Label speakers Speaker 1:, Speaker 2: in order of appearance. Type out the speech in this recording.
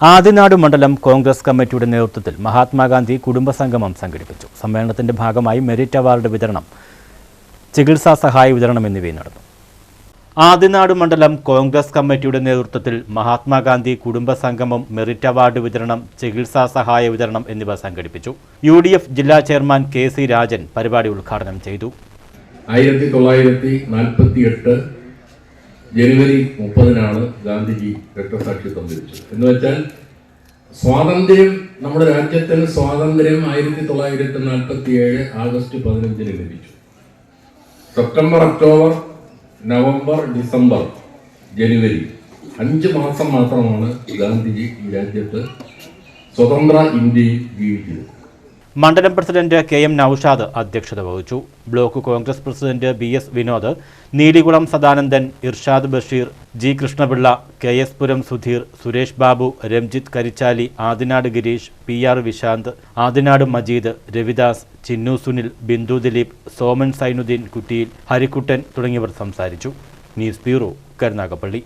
Speaker 1: ആദിനാട് മണ്ഡലം കോൺഗ്രസ് കമ്മിറ്റിയുടെ നേതൃത്വത്തിൽ മഹാത്മാഗാന്ധി കുടുംബസംഗമം സംഘടിപ്പിച്ചു. സമ്മേളനത്തിന്റെ ഭാഗമായി മെറിറ്റ് അവാർഡ് വിതരണം ചികിത്സാ സഹായ വിതരണം എന്നിവയും നടന്നു. ആദിനാട് മണ്ഡലം കോൺഗ്രസ് കമ്മിറ്റിയുടെ നേതൃത്വത്തിൽ മഹാത്മാഗാന്ധി കുടുംബസംഗമം മെറിറ്റ് അവാർഡ് വിതരണം ചികിത്സാ സഹായ വിതരണം എന്നിവ സംഘടിപ്പിച്ചു. യു ജില്ലാ ചെയർമാൻ കെ സി രാജൻ പരിപാടി ഉദ്ഘാടനം ചെയ്തു.
Speaker 2: ആയിരത്തി തൊള്ളായിരത്തി നാൽപ്പത്തി എട്ട് ജനുവരി മുപ്പതിനാണ് ഗാന്ധിജി രക്തസാക്ഷിത്വം സംഭവിച്ചത് എന്ന് വെച്ചാൽ സ്വാതന്ത്ര്യം നമ്മുടെ രാജ്യത്തിന് സ്വാതന്ത്ര്യം ആയിരത്തി തൊള്ളായിരത്തി നാൽപ്പത്തി ഏഴ് ആഗസ്റ്റ് പതിനഞ്ചിന് ലഭിച്ചു. സെപ്റ്റംബർ ഒക്ടോബർ നവംബർ ഡിസംബർ ജനുവരി. അഞ്ച് മാസം മാത്രമാണ് ഗാന്ധിജി ഈ രാജ്യത്ത് സ്വതന്ത്ര ഇന്ത്യയിൽ ജീവിച്ചത്
Speaker 1: മണ്ഡലം പ്രസിഡന്റ് കെ എം നൌഷാദ് അധ്യക്ഷത വഹിച്ചു. Block Congress president B S Vinod Neelikulam Sadanandan Irshad Basheer G Krishnapillai K S Puram Sudheer Suresh Babu Ranjith Karichali Adinad Girish P R Vishanth Adinad Majeed Ravidas Chinnu Sunil Bindu Dileep Soman Sainuddeen Kuttiyil Harikuttan തുടങ്ങിയവർ സംസാരിച്ചു. News bureau Karunagappally.